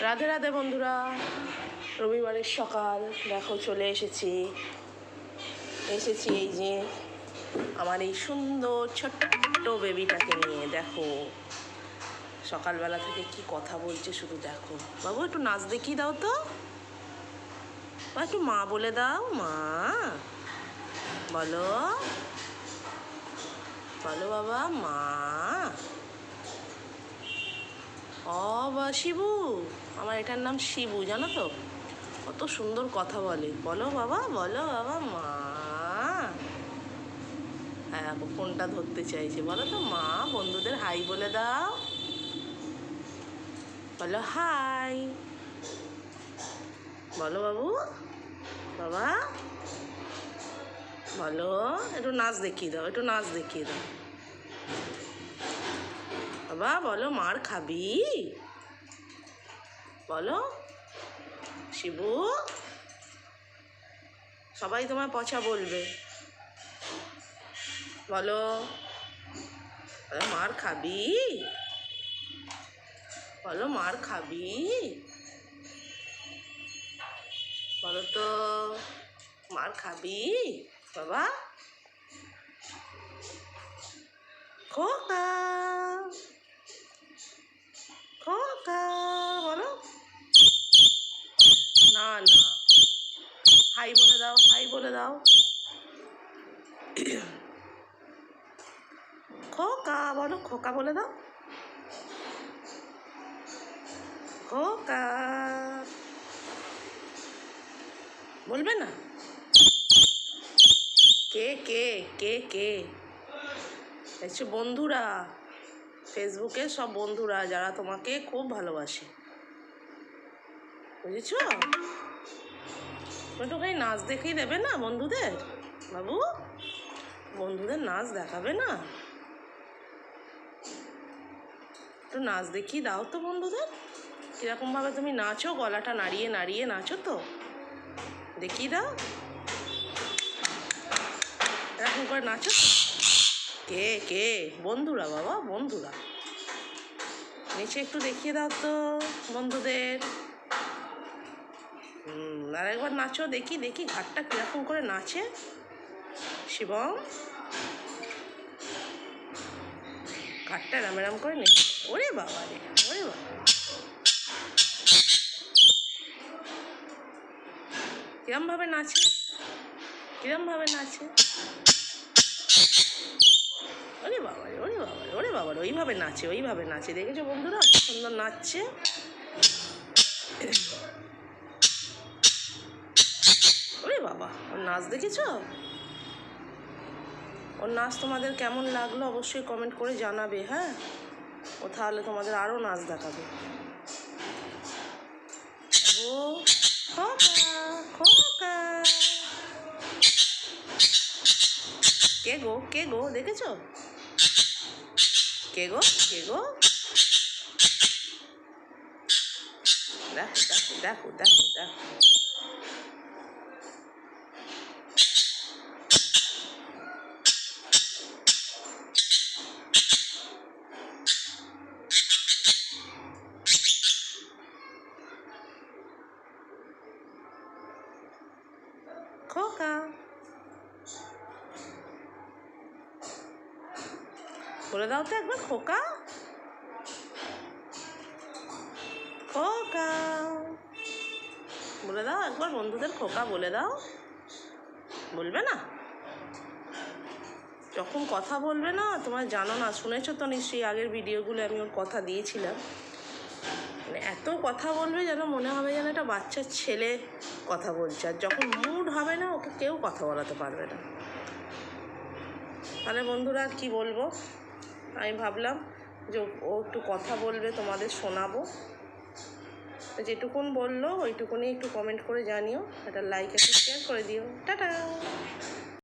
রাধে রাধে বন্ধুরা, রবিবারের সকাল। দেখো, চলে এসেছি। এসেছি এই যে আমার এই সুন্দর ছোট্ট বেবিটাকে নিয়ে। দেখো, সকালবেলা থেকে কি কথা বলছে শুধু দেখো। বাবু, একটু নাচ দেখিয়ে দাও তো। বা একটু মা বলে দাও, মা। বলো। বলো বাবা, মা। ও বা, শিবু। আমার এটার নাম শিবু, জানো তো? কত সুন্দর কথা বলে। বলো বাবা বলো বাবা, মা। হ্যাঁ ফোনটা ধরতে চাইছে। বলো তো, মা, বন্ধুদের হাই বলে দাও। বলো, হাই। বলো বাবু, বাবা। বলো, একটু নাচ দেখিয়ে দাও, একটু নাচ দেখিয়ে দাও। বাবা, বলো, মার খাবি? বলো। শিবু, সবাই তোমার পচা বলবে। বলো, মার খাবি? বলো, মার খাবি? বলো তো, মার খাবি? বাবা। খোকা বলো না না হাই বলে দাও, হাই বলে দাও। খোকা, বলো, খোকা বলে দাও। খোকা। বলবে না? কে কে কে কে? হচ্ছে বন্ধুরা। ফেসবুকে সব বন্ধুরা, যারা তোমাকে খুব ভালোবাসে। বুঝেছ? একটুখানি নাচ দেখিয়ে দেবে না বন্ধুদের? বাবু, বন্ধুদের নাচ দেখাবে না? একটু নাচ দেখিয়ে দাও তো বন্ধুদের। কীরকমভাবে তুমি নাচো, গলাটা নাড়িয়ে নাড়িয়ে নাচো তো। দেখিয়ে দাও। এরকম করে নাচো? কে কে? বন্ধুরা বাবা, বন্ধুরা। নিচে একটু দেখিয়ে দাও তো বন্ধুদের। আর একবার নাচো, দেখি দেখি ঘাটটা কীরকম করে নাচে। শিবম। ঘাটটা এরম এরম করে নে। ওরে বাবা রে, ওরে বাবা। কিরম ভাবে নাচে? কিরম ভাবে নাচে? ওরে বাবা রে, ওরে বাবা রে, ওরে বাবা রে, ওইভাবে নাচে ওইভাবে নাচে। দেখেছ বন্ধুরা? সুন্দর নাচছে। বাবা, ওর নাচ দেখেছ? ওর নাচ তোমাদের কেমন লাগল অবশ্যই কমেন্ট করে জানাবে হ্যাঁ? ও তাহলে তোমাদের আরও নাচ দেখাবে। কে গো কে গো, দেখেছ? কে গো কে গো? দেখো দেখো দেখো দেখো দেখো। খোকা বলে দাও তো একবার, খোকা। খোকা। বলে দাও একবার, বন্ধুদের খোকা বলে দাও। বলবে না? যখন কথা বলবে না তোমার জানো না, শুনেছো তো নিশ্চয়ই আগের ভিডিওগুলো আমি ওর কথা দিয়েছিলাম। মানে এত কথা বলবে যেন মনে হবে যেন একটা বাচ্চার ছেলে কথা বলছে। আর যখন মুড হবে না, ওকে কেউ কথা বলাতে পারবে না। তাহলে বন্ধুরা কি বলব? আমি ভাবলাম যে ও একটু কথা বলবে, তোমাদের শোনাবো। যেটুকুন বলল ওইটুকুনি একটু কমেন্ট করে জানিও। একটা লাইক একটা শেয়ার করে দিও। টাটা!